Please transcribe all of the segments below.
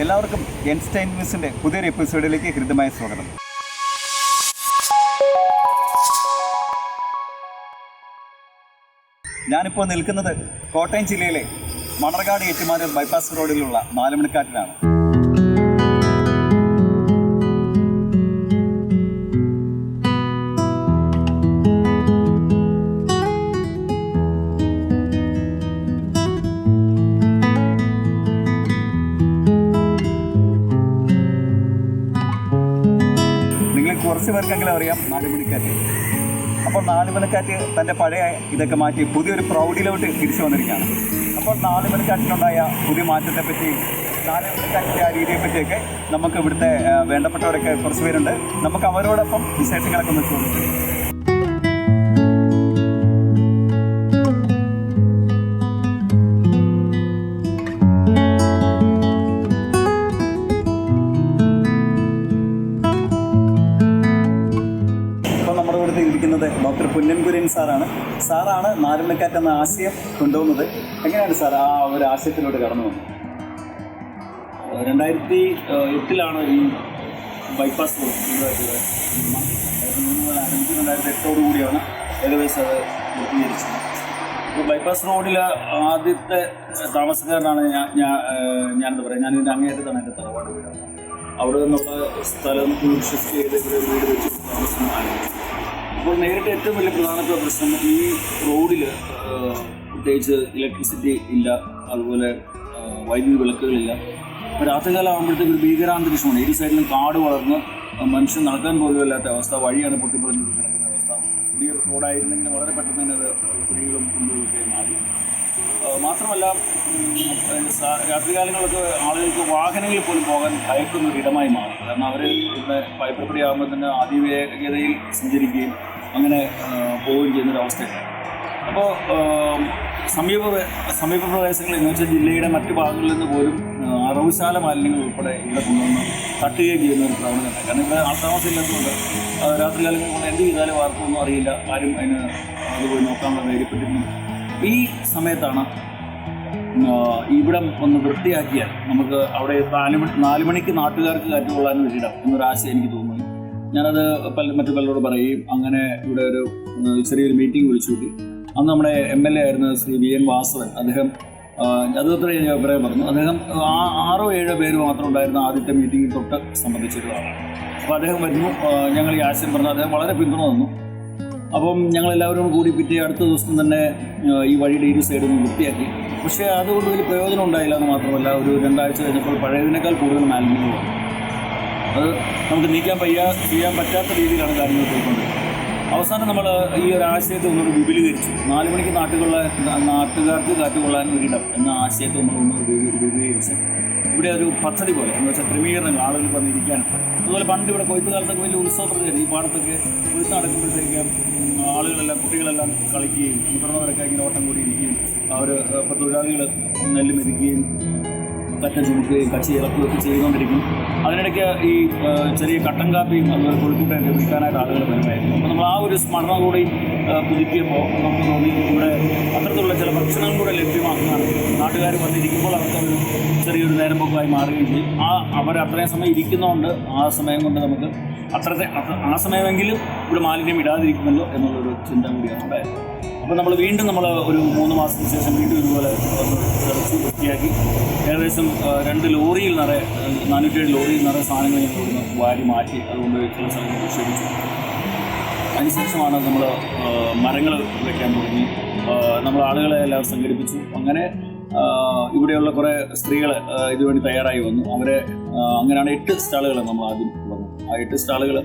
എല്ലാവർക്കും എൻസ്റ്റൈൻ ന്യൂസിന്റെ പുതിയൊരു എപ്പിസോഡിലേക്ക് ഹൃദ്യമായ സ്വാഗതം. ഞാനിപ്പോൾ നിൽക്കുന്നത് കോട്ടയം ജില്ലയിലെ മണർകാട് ഏറ്റുമാനൂർ ബൈപ്പാസ് റോഡിലുള്ള നാലുമണിക്കാട്ടിലാണ് പേർക്കെങ്കിലും അറിയാം. നാലുമണിക്കാറ്റ് അപ്പോൾ നാലുമണിക്കാറ്റ് തന്റെ പഴയ ഇതൊക്കെ മാറ്റി പുതിയൊരു പ്രൗഢിയിലോട്ട് തിരിച്ചു വന്നിരിക്കുകയാണ്. അപ്പോൾ നാലുമണിക്കാറ്റിനുണ്ടായ പുതിയ മാറ്റത്തെ പറ്റി നാലുമണിക്കാറ്റിന്റെ ആ രീതിയെ പറ്റിയൊക്കെ നമുക്ക് ഇവിടുത്തെ വേണ്ടപ്പെട്ടവരൊക്കെ കുറച്ച് പേരുണ്ട്. നമുക്ക് അവരോടൊപ്പം വിശേഷങ്ങളൊക്കെ ഒന്ന് ചോദിച്ചു സാറാണ് എന്ന ആശയം കൊണ്ടുവന്നത് എങ്ങനെയാണ് സാർ ആ ഒരു ആശയത്തിലൂടെ കടന്നു വന്നത് രണ്ടായിരത്തി എട്ടിലാണ് ഈ ബൈപ്പാസ്. രണ്ടായിരത്തി എട്ടോടു കൂടിയാണ് ഏകദേശം അത് പൂർത്തീകരിച്ചത്. അപ്പോൾ ബൈപ്പാസ് റോഡിൽ ആദ്യത്തെ താമസക്കാരനാണ് ഞാൻ ഞാൻ ഞാനെന്താ പറയുക ഞാൻ എന്റെ അങ്ങേയറ്റത്താണ് എന്റെ തറവാട് വീട്. അവിടെ നിന്നുള്ള സ്ഥലം ഷിഫ്റ്റ് ചെയ്ത് വീട് വെച്ച് താമസം ആരംഭിച്ചു. അപ്പോൾ നേരിട്ട് ഏറ്റവും വലിയ പ്രധാനപ്പെട്ട പ്രശ്നം ഈ റോഡിൽ പ്രത്യേകിച്ച് ഇലക്ട്രിസിറ്റി ഇല്ല അതുപോലെ വൈദ്യുതി വിളക്കുകളില്ല. അപ്പോൾ രാത്രികാലം ആകുമ്പോഴത്തേക്ക് ഒരു ഭീകരാന്തരീക്ഷമാണ് ഏത് സൈഡിലും കാട് വളർന്ന് മനുഷ്യൻ നടക്കാൻ പോലും ഇല്ലാത്ത അവസ്ഥ വഴിയാണ് പൊട്ടിപ്പൊളിഞ്ഞ് കിടക്കുന്ന അവസ്ഥ. പുതിയ റോഡായിരുന്നെങ്കിൽ വളരെ പെട്ടെന്ന് തന്നെ അത് കുഴികളും കുണ്ടുകളൊക്കെ മാറി. മാത്രമല്ല രാത്രികാലങ്ങളിലൊക്കെ ആളുകൾക്ക് വാഹനങ്ങളിൽ പോലും പോകാൻ ഭയക്കുന്ന ഒരു ഇടമായി മാറി. കാരണം അവർ പൈപ്പപ്പടി ആകുമ്പോൾ തന്നെ അതിവേഗതയിൽ സഞ്ചരിക്കുകയും അങ്ങനെ പോവുകയും ചെയ്യുന്നൊരവസ്ഥയുണ്ട് അപ്പോൾ സമീപ സമീപ പ്രദേശങ്ങളിൽ എന്ന് വെച്ചാൽ ജില്ലയുടെ മറ്റു ഭാഗങ്ങളിൽ നിന്ന് പോലും അറവുശാല മാലിന്യങ്ങൾ ഉൾപ്പെടെ ഇവിടെ കൊണ്ടുവന്ന് തട്ടുകയും ചെയ്യുന്ന ഒരു പ്രവണതയുണ്ട്. കാരണം ഇവിടെ ആൾത്താമസം ഇല്ലാത്തതുകൊണ്ട് രാത്രി രാത്രികാലങ്ങളിൽ കൊണ്ട് എന്ത് ചെയ്താലും വാർത്തയൊന്നും അറിയില്ല. ആരും അതിന് അത് പോയി നോക്കാനുള്ള ധൈര്യപ്പെട്ടിരുന്നു ഈ സമയത്താണ് ഇവിടം ഒന്ന് വൃത്തിയാക്കിയാൽ നമുക്ക് അവിടെ നാല് മണി നാല് മണിക്ക് നാട്ടുകാർക്ക് കാറ്റുകൊള്ളാൻ ഒരിടം എന്നൊരു ആശയം എനിക്ക് തോന്നുന്നു. ഞാനത് പല മറ്റു പലരോട് പറയുകയും അങ്ങനെ ഇവിടെ ഒരു ചെറിയൊരു മീറ്റിംഗ് വിളിച്ചു കൂട്ടി. അന്ന് നമ്മുടെ എം എൽ എ ആയിരുന്ന ശ്രീ വി എൻ വാസവൻ അദ്ദേഹം ആ, അത് അത്ര ഞാൻ അഭിപ്രായം പറഞ്ഞു. അദ്ദേഹം ആ ആറോ ഏഴോ പേര് മാത്രം ഉണ്ടായിരുന്ന ആദ്യത്തെ മീറ്റിംഗിൽ തൊട്ട് സംബന്ധിച്ചിട്ടുള്ള ആളാണ് അപ്പോൾ അദ്ദേഹം വരുന്നു. ഞങ്ങൾ ഈ ആശയം പറഞ്ഞു അദ്ദേഹം വളരെ പിന്തുണ തന്നു. അപ്പം ഞങ്ങൾ എല്ലാവരും കൂടി പിറ്റേ അടുത്ത ദിവസം തന്നെ ഈ വഴിയുടെ ഇരു സൈഡും വൃത്തിയാക്കി. പക്ഷേ അതുകൊണ്ട് വലിയ പ്രയോജനം ഉണ്ടായില്ല എന്ന് മാത്രമല്ല ഒരു രണ്ടാഴ്ച കഴിഞ്ഞപ്പോൾ പഴയതിനേക്കാൾ കൂടുതൽ മാലിന്യങ്ങൾ അത് നമുക്ക് നീക്കാൻ പയ്യ ചെയ്യാൻ പറ്റാത്ത രീതിയിലാണ് കാര്യങ്ങൾ പോയിക്കൊണ്ടിരിക്കുന്നത്. അവസാനം നമ്മൾ ഈ ഒരു ആശയത്തെ ഒന്നുകൂടി വിപുലീകരിച്ചു. നാല് മണിക്ക് നാട്ടുകൊള്ള നാട്ടുകാർക്ക് കാറ്റുകൊള്ളാൻ ഒരിടം എന്ന ആശയത്തെ നമ്മൾ ഒന്ന് വിപു- വിപുലീകരിച്ച്. ഇവിടെ ഒരു പദ്ധതി പോലെ എന്ന് വെച്ചാൽ ക്രമീകരണങ്ങൾ ആളുകൾ വന്നിരിക്കാനും അതുപോലെ പണ്ട് ഇവിടെ കൊയ്ത്ത് കാലത്തൊക്കെ വലിയ ഉത്സവ പ്രചരണം ഈ പാടത്തൊക്കെ കൊയ്ത്ത് നടക്കുമ്പോഴത്തേക്കും ആളുകളെല്ലാം കുട്ടികളെല്ലാം കളിക്കുകയും മുതിർന്നവരൊക്കെ ഇങ്ങനെ ഓട്ടം കൂടി ഇരിക്കുകയും അവർ ഇപ്പോൾ തൊഴിലാളികൾ നെല്ല് മെതിക്കുകയും കറ്റ ചുമക്കുകയും കച്ചി ഇളക്കുകയൊക്കെ ചെയ്തുകൊണ്ടിരിക്കും. അതിനിടയ്ക്ക് ഈ ചെറിയ കട്ടൻ കാപ്പിയും അതുപോലെ കൊഴുക്കുട്ടയൊക്കെ വിൽക്കാനായിട്ട് ആളുകൾ വരുമായിരുന്നു. അപ്പോൾ നമ്മൾ ആ ഒരു സ്മരണ കൂടി പുതുക്കിയപ്പോൾ നമുക്ക് തോന്നി ഇവിടെ അത്തരത്തിലുള്ള ചില ഭക്ഷണം കൂടെ ലഭ്യമാക്കുകയാണ് നാട്ടുകാർ വന്നിരിക്കുമ്പോൾ അവർക്ക് ഒരു ചെറിയൊരു നേരമ്പോക്കായി മാറുകയും ചെയ്യും. ആ അവർ അത്രയും സമയം ഇരിക്കുന്നതുകൊണ്ട് ആ സമയം കൊണ്ട് നമുക്ക് അത്രത്തെ അത്ര- ആ സമയമെങ്കിലും ഇവിടെ മാലിന്യം ഇടാതിരിക്കുമല്ലോ എന്നുള്ളൊരു ചിന്ത കൂടിയാണ് ഉണ്ടായത് അപ്പോൾ നമ്മൾ വീണ്ടും നമ്മൾ ഒരു മൂന്ന് മാസത്തിന് ശേഷം വീണ്ടും ഇതുപോലെ തിളച്ച് വൃത്തിയാക്കി ഏകദേശം രണ്ട് ലോറിയിൽ നിറയെ നാനൂറ്റേഴ് ലോറിയിൽ നിറയെ സാധനങ്ങൾ ഞങ്ങൾ ഇവിടുന്ന് വാരി മാറ്റി അതുകൊണ്ട് ചില സ്ഥലങ്ങൾ നിക്ഷേപിച്ചു. അതിനുശേഷമാണ് നമ്മൾ മരങ്ങൾ വയ്ക്കാൻ തുടങ്ങി. നമ്മൾ ആളുകളെ എല്ലാം സംഘടിപ്പിച്ചു. അങ്ങനെ ഇവിടെയുള്ള കുറേ സ്ത്രീകൾ ഇതുവേണ്ടി തയ്യാറായി വന്നു. അവരെ അങ്ങനെയാണ് എട്ട് സ്റ്റാളുകൾ നമ്മൾ ആദ്യം തുടങ്ങും ആ എട്ട് സ്റ്റാളുകൾ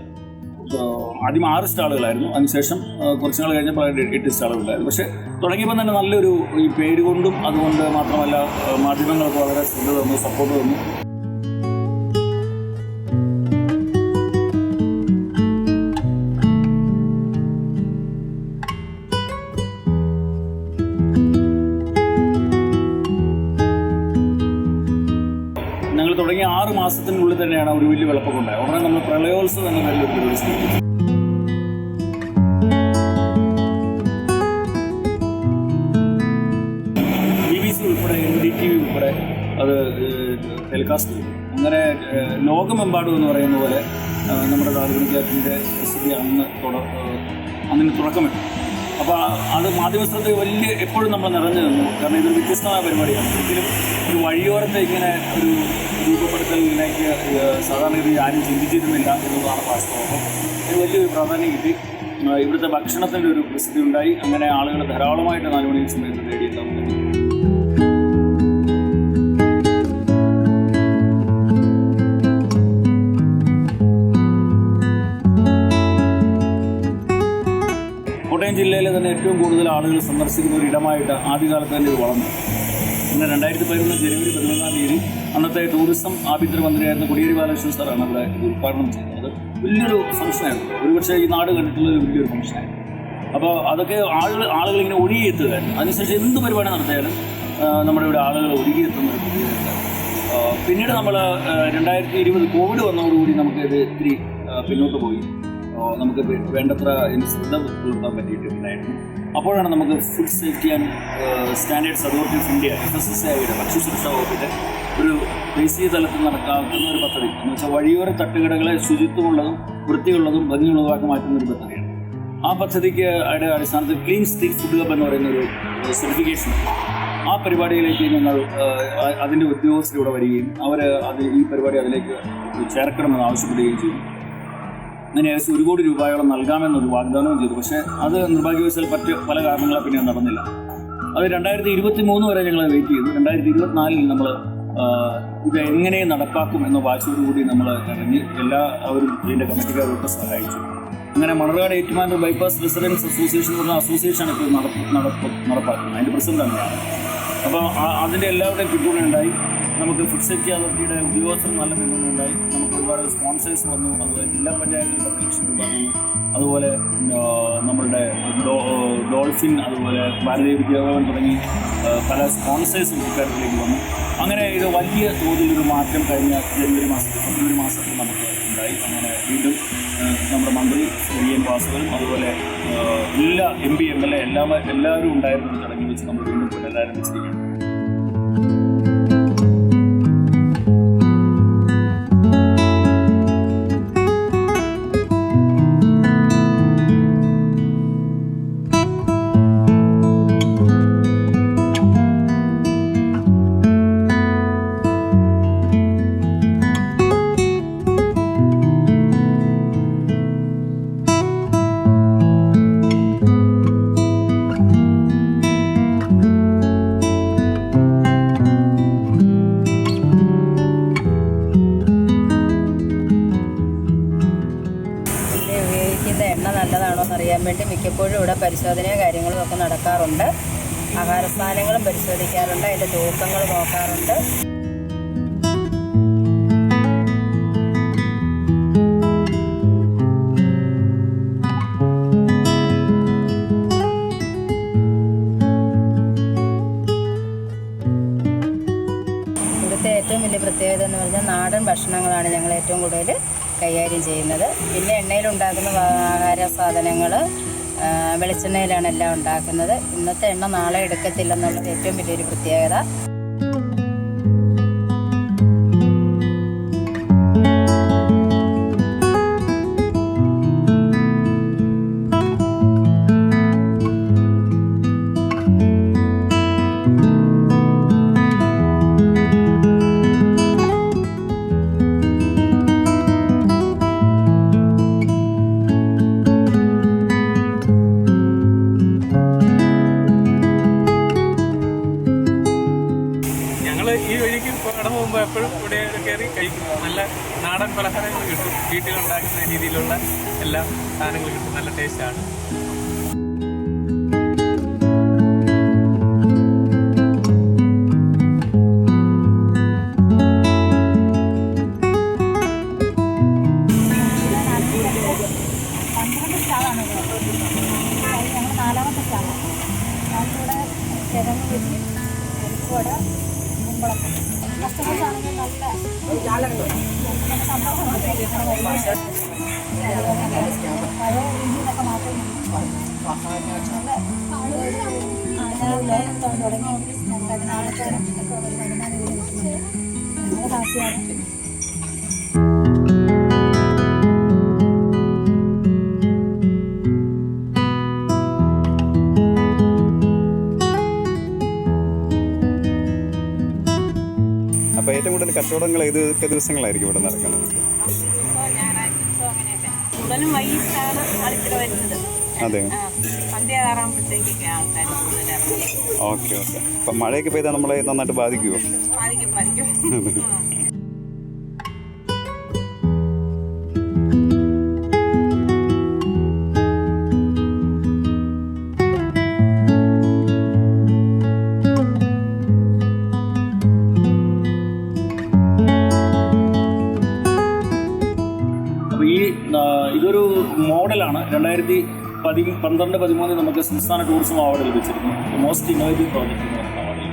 ആദ്യം ആറ് സ്റ്റാളുകളായിരുന്നു. അതിനുശേഷം കുറച്ച് നാൾ കഴിഞ്ഞപ്പോൾ എട്ട് സ്റ്റാളുകളായിരുന്നു. പക്ഷേ തുടങ്ങിയപ്പോൾ തന്നെ നല്ലൊരു ഈ പേര് കൊണ്ടും അതുകൊണ്ട് മാത്രമല്ല മാധ്യമങ്ങൾക്ക് വളരെ ശ്രദ്ധ തന്നു സപ്പോർട്ട് തന്നു. തുടങ്ങിയ ആറ് മാസത്തിനുള്ളിൽ തന്നെയാണ് ഒരു വലിയ വെള്ളപ്പൊക്കം ഉണ്ടായത്. ഉടനെ നമ്മൾ പ്രളയോത്സവം എന്ന നല്ലൊരു പരിപാടി സംഘടിപ്പിച്ചു ബി ബി സി ഉൾപ്പെടെ എൻ ഡി ടി വി ഉൾപ്പെടെ അത് ടെലികാസ്റ്റ് ചെയ്തു. അങ്ങനെ ലോകമെമ്പാടും എന്ന് പറയുന്ന പോലെ നമ്മുടെ നാലുമണിക്കാറ്റിന്റെ പ്രസിദ്ധി അന്ന് തുട അന്നിന് തുടക്കമിട്ടു. അപ്പോൾ അത് മാധ്യമസ്ഥലത്ത് വലിയ എപ്പോഴും നമ്മൾ നിറഞ്ഞു നിന്നു. കാരണം ഇതൊരു വ്യത്യസ്തമായ പരിപാടിയാണ്. ഒരിക്കലും ഒരു വഴിയോരത്തെ ഇങ്ങനെ ഒരു രൂപപ്പെടുത്തലിലേക്ക് സാധാരണ ഇത് ആരും ചിന്തിച്ചിരുന്നില്ല എന്നുള്ളതാണ് വാസ്തവം. അപ്പം ഇത് വലിയൊരു പ്രാധാന്യം കിട്ടി. ഇവിടുത്തെ ഭക്ഷണത്തിന്റെ ഒരു പ്രസിദ്ധി ഉണ്ടായി. അങ്ങനെ ആളുകൾ ധാരാളമായിട്ട് നാലുമണി സമയത്ത് തേടിയിട്ടുണ്ടാകുന്നു കോട്ടയം ജില്ലയിലെ തന്നെ ഏറ്റവും കൂടുതൽ ആളുകൾ സന്ദർശിക്കുന്ന ഒരു ഇടമായിട്ട് ആദ്യകാലത്ത് തന്നെ ഇത് വളർന്നു. പിന്നെ രണ്ടായിരത്തി പതിനൊന്ന് ജനുവരി പതിനൊന്നാം തീയതി അന്നത്തെ ടൂറിസം ആഭ്യന്തര മന്ത്രിയായിരുന്ന കൊടിയേരി ബാലകൃഷ്ണൻ സാറാണ് അവിടെ ഇത് ഉദ്ഘാടനം ചെയ്യുന്നത് വലിയൊരു ഫംഗ്ഷനായിരുന്നു ഒരുപക്ഷെ ഈ നാട് കണ്ടിട്ടുള്ള വലിയൊരു ഫംഗ്ഷനായിരുന്നു അപ്പോൾ അതൊക്കെ ആളുകൾ ആളുകൾ ഇങ്ങനെ ഒഴുകിയെത്തുകയായിരുന്നു. അതിനുശേഷം എന്ത് പരിപാടി നടത്തിയാലും നമ്മുടെ ഇവിടെ ആളുകൾ ഒഴുകിയെത്തുന്ന ഒരു പിന്നീട് നമ്മൾ രണ്ടായിരത്തി ഇരുപത് കോവിഡ് വന്നതോടുകൂടി നമുക്ക് ഇത് ഇത്തിരി പിന്നോട്ട് പോയി. നമുക്ക് വേണ്ടത്ര ശ്രദ്ധ പുലർത്താൻ പറ്റിയിട്ടുണ്ടായിരുന്നു അപ്പോഴാണ് നമുക്ക് food safety and standards authority of India F S S ഐയുടെ ഭക്ഷ്യസുരക്ഷാ വകുപ്പിന്റെ ഒരു ദേശീയ തലത്തിൽ നടക്കാവുന്ന ഒരു പദ്ധതി. എന്ന് വെച്ചാൽ വഴിയോര തട്ടുകടകളെ ശുചിത്വമുള്ളതും വൃത്തിയുള്ളതും ഭംഗിയുള്ളതുമാക്കി മാറ്റുന്ന ഒരു പദ്ധതിയാണ്. ആ പദ്ധതിക്ക് അതിന്റെ അടിസ്ഥാനത്തിൽ ക്ലീൻ സ്ട്രീറ്റ് ഫുഡ് ഹബ് എന്ന് പറയുന്ന ഒരു സർട്ടിഫിക്കേഷൻ ആ പരിപാടിയിലേക്ക് ഞങ്ങൾ അതിന്റെ ഉദ്യോഗസ്ഥരൂടെ വരികയും അവർ അത് ഈ പരിപാടി അതിലേക്ക് ചേർക്കണമെന്ന് ആവശ്യപ്പെടുകയും ചെയ്തു. അങ്ങനെ ഏകദേശം ഒരു കോടി രൂപയോളം നൽകാമെന്നൊരു വാഗ്ദാനവും ചെയ്തു. പക്ഷേ അത് നിർഭാഗ്യവശാൽ പറ്റ പല കാരണങ്ങളും പിന്നെ നടന്നില്ല. അത് രണ്ടായിരത്തി ഇരുപത്തി മൂന്ന് വരെ ഞങ്ങൾ വെയിറ്റ് ചെയ്തു. രണ്ടായിരത്തി ഇരുപത്തിനാലിൽ നമ്മൾ ഇത് എങ്ങനെ നടപ്പാക്കും എന്ന വാശിയോടുകൂടി നമ്മൾ ഇറങ്ങി എല്ലാവരും ഇതിന്റെ കമ്മിറ്റിക്കാരോട്ട് സഹായിച്ചു. അങ്ങനെ Manarcad Ettumanoor bypass residence association എന്ന് പറഞ്ഞ അസോസിയേഷനാണ് ഇപ്പോൾ നടപ്പ് നടപ്പ് നടപ്പാക്കുന്നത്. അതിന്റെ പ്രസിഡന്റ് തന്നെയാണ്. അപ്പോൾ അതിന്റെ എല്ലാവരുടെയും പിന്തുണ ഉണ്ടായി നമുക്ക് ഫുഡ് സേഫ്റ്റി അതോറിറ്റിയുടെ ഉദ്യോഗസ്ഥർ നല്ല പിന്തുണ ഉണ്ടായി ഒരുപാട് സ്പോൺസേഴ്സ് വന്നു. അതുപോലെ ജില്ലാ പഞ്ചായത്തിൽ പത്ത് വന്നു അതുപോലെ നമ്മളുടെ ഡോൾഫിൻ അതുപോലെ ഭാരതീയ വിദ്യാഭവൻ തുടങ്ങി പല സ്പോൺസേഴ്സും ഇക്കാര്യത്തിലേക്ക് വന്നു. അങ്ങനെ ഇത് വലിയ തോതിലൊരു മാറ്റം കഴിഞ്ഞ ജനുവരി മാസത്തിൽ ഫെബ്രുവരി മാസത്തിൽ നമുക്ക് ഉണ്ടായി. അങ്ങനെ വീണ്ടും നമ്മുടെ മന്ത്രി ശ്രീ എൻ വാസുകളും അതുപോലെ എല്ലാ M P M L A എല്ലാ എല്ലാവരും ഉണ്ടായിരുന്നു ചടങ്ങിൽ വെച്ച് നമ്മൾ വീണ്ടും പുനരാരംഭിച്ചിരിക്കുകയാണ്. ആഹാരസ്ഥാനങ്ങളും പരിശോധിക്കാറുണ്ട് അതിന്റെ തൂക്കങ്ങൾ നോക്കാറുണ്ട്. ഏറ്റവും വലിയ പ്രത്യേകത എന്ന് പറഞ്ഞാൽ നാടൻ ഭക്ഷണങ്ങളാണ് ഞങ്ങൾ ഏറ്റവും കൂടുതൽ കൈകാര്യം ചെയ്യുന്നത്. പിന്നെ എണ്ണയിലുണ്ടാക്കുന്ന ആഹാര സാധനങ്ങൾ വെളിച്ചെണ്ണയിലാണ് എല്ലാം ഉണ്ടാക്കുന്നത്. ഇന്നത്തെ എണ്ണ നാളെ എടുക്കത്തില്ലെന്നുള്ളത് ഏറ്റവും വലിയൊരു പ്രത്യേകത. പലഹാരങ്ങൾ കിട്ടും. വീട്ടിലുണ്ടാക്കുന്ന രീതിയിലുള്ള എല്ലാ സാധനങ്ങളും കിട്ടും. നല്ല ടേസ്റ്റാണ്. തുടങ്ങി. ഒക്കെ ഒരു ഹാപ്പിയാണ് അപ്പോൾ ഏറ്റവും കൂടുതൽ കച്ചവടങ്ങൾ ഏതൊക്കെ ദിവസങ്ങളായിരിക്കും ഇവിടെ നടക്കുന്നത്? കൂടുതലും വൈകിട്ടാണ് അതെ. Okay okay. അപ്പം മഴയൊക്കെ പെയ്താൽ നമ്മളെ നന്നായിട്ട് ബാധിക്കുമോ ബാധിക്കും ബാധിക്കും. അപ്പോൾ ഈ ആ, ഇതൊരു മോഡലാണ്. രണ്ടായിരത്തി പതി പന്ത്രണ്ട് പതിമൂന്നിൽ നമുക്ക് സംസ്ഥാന ടൂറിസം അവാർഡ് ലഭിച്ചിരുന്നു. മോസ്റ്റ് ഇന്നോവേറ്റീവ് പ്രോജക്റ്റ് എന്ന് പറഞ്ഞ അവാർഡ്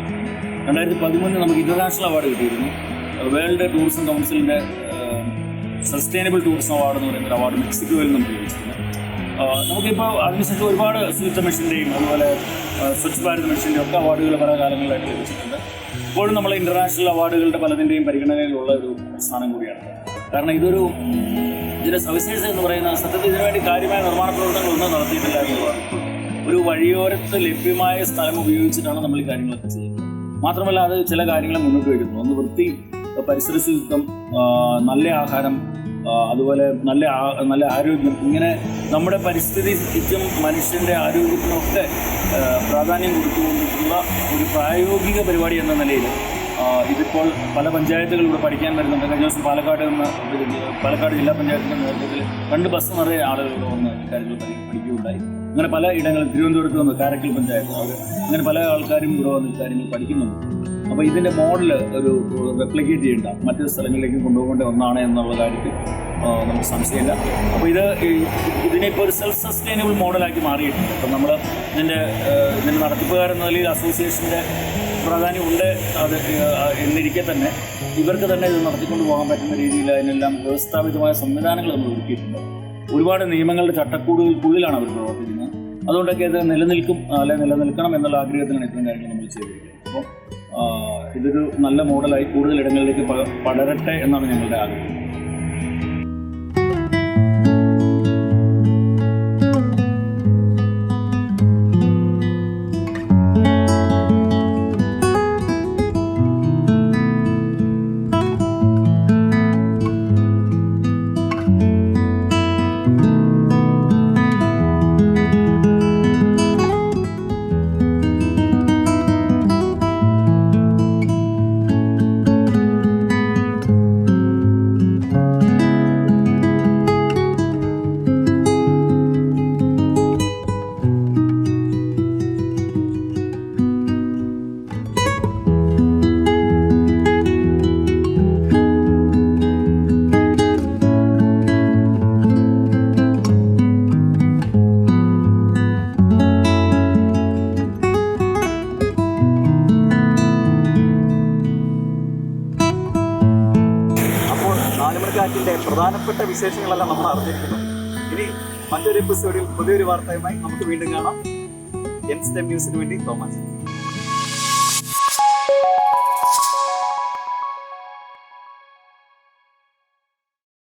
രണ്ടായിരത്തി പതിമൂന്നിൽ നമുക്ക് ഇന്റർനാഷണൽ അവാർഡ് കിട്ടിയിരുന്നു. വേൾഡ് ടൂറിസം കൗൺസിലിന്റെ സസ്റ്റൈനബിൾ ടൂറിസം അവാർഡ് എന്ന് പറയുന്ന ഒരു അവാർഡ് മെക്സിക്കോയിൽ നമുക്ക് ലഭിച്ചിട്ടുണ്ട് നമുക്കിപ്പോൾ അതിനുശേഷം ഒരുപാട് ശുചിത്വ മിഷന്റെയും അതുപോലെ സ്വച്ഛ് ഭാരത് മിഷന്റെയും ഒക്കെ അവാർഡുകൾ പല കാലങ്ങളിലായിട്ട് ലഭിച്ചിട്ടുണ്ട്. ഇപ്പോഴും നമ്മൾ ഇന്റർനാഷണൽ അവാർഡുകളുടെ പലതിന്റെയും പരിഗണനയിലുള്ള ഒരു സ്ഥാനം കൂടിയാണ്. കാരണം ഇതൊരു ഇതിന്റെ സവിശേഷത എന്ന് പറയുന്നത് സത്യത്തിൽ ഇതിനുവേണ്ടി കാര്യമായ നിർമ്മാണ പ്രവർത്തനങ്ങളൊന്നും നടത്തിയിട്ടില്ല എന്നുള്ളതാണ്. ഒരു വഴിയോരത്ത് ലഭ്യമായ സ്ഥലം ഉപയോഗിച്ചിട്ടാണ് നമ്മൾ ഈ കാര്യങ്ങളൊക്കെ ചെയ്യുന്നത്. മാത്രമല്ല അത് ചില കാര്യങ്ങൾ മുന്നോട്ട് വയ്ക്കുന്നു. ഒന്ന് വൃത്തി പരിസര ശുചിത്വം നല്ല ആഹാരം അതുപോലെ നല്ല നല്ല ആരോഗ്യം. ഇങ്ങനെ നമ്മുടെ പരിസ്ഥിതിക്കും മനുഷ്യന്റെ ആരോഗ്യത്തിനൊക്കെ പ്രാധാന്യം കൊടുത്തുകൊണ്ടിട്ടുള്ള ഒരു പ്രായോഗിക പരിപാടി എന്ന നിലയിൽ ഇതിപ്പോൾ പല പഞ്ചായത്തുകളിലൂടെ പഠിക്കാൻ വരുന്നുണ്ട്. കഴിഞ്ഞ ദിവസം പാലക്കാട് നിന്ന് പാലക്കാട് ജില്ലാ പഞ്ചായത്തിന്റെ നേതൃത്വത്തിൽ രണ്ട് ബസ് നിറയെ ആളുകൾ വന്ന് പഠി- പഠിക്കുകയുണ്ടായി. അങ്ങനെ പല ഇടങ്ങളിൽ തിരുവനന്തപുരത്ത് വന്ന് കാരക്കൽ പഞ്ചായത്ത് അങ്ങനെ പല ആൾക്കാരും ഇവിടെ വന്ന് കാര്യങ്ങൾ പഠിക്കുന്നുണ്ട്. അപ്പോൾ ഇതിന്റെ മോഡൽ ഒരു റെപ്ലിക്കേറ്റ് ചെയ്യേണ്ട. മറ്റു സ്ഥലങ്ങളിലേക്ക് കൊണ്ടുപോകേണ്ട ഒന്നാണ് എന്നുള്ള കാര്യത്തിൽ നമുക്ക് സംശയമില്ല. അപ്പോൾ ഇത് ഈ- ഇതിനെ ഇപ്പോൾ ഒരു സെൽഫ് സസ്റ്റൈനബിൾ മോഡലാക്കി മാറിയിട്ടുണ്ട്. അപ്പം നമ്മൾ ഇതിന്റെ ഇതിന്റെ നടത്തിപ്പുകാരെന്ന നിലയിൽ അസോസിയേഷന്റെ പ്രാധാന്യമുണ്ട് അത് എന്നിരിക്കെ തന്നെ ഇവർക്ക് തന്നെ ഇത് നടത്തിക്കൊണ്ട് പോകാൻ പറ്റുന്ന രീതിയിൽ അതിനെല്ലാം വ്യവസ്ഥാപിതമായ സംവിധാനങ്ങൾ നമ്മൾ ഒരുക്കിയിട്ടുണ്ട്. ഒരുപാട് നിയമങ്ങളുടെ ചട്ടക്കൂടുകൾക്കുള്ളിലാണ് അവർ പ്രവർത്തിക്കുന്നത്. അതുകൊണ്ടൊക്കെ ഇത് നിലനിൽക്കും അല്ലെ നിലനിൽക്കണം എന്നുള്ള ആഗ്രഹത്തിലാണ് ഇത്തരം കാര്യങ്ങൾ നമ്മൾ ചെയ്തിരിക്കുന്നത് അപ്പോൾ ഇതൊരു നല്ല മോഡലായി കൂടുതൽ ഇടങ്ങളിലേക്ക് പടരട്ടെ എന്നാണ് ഞങ്ങളുടെ ആഗ്രഹം. പ്രധാനപ്പെട്ട വിശേഷങ്ങളെല്ലാം നമ്മൾ അറിഞ്ഞിരിക്കുന്നു. ഇനി മറ്റൊരു എപ്പിസോഡിൽ പുതിയൊരു വാർത്തയുമായി നമുക്ക് വീണ്ടും കാണാം. എൻ സ്റ്റെം ന്യൂസിന് വേണ്ടി തോമസ്.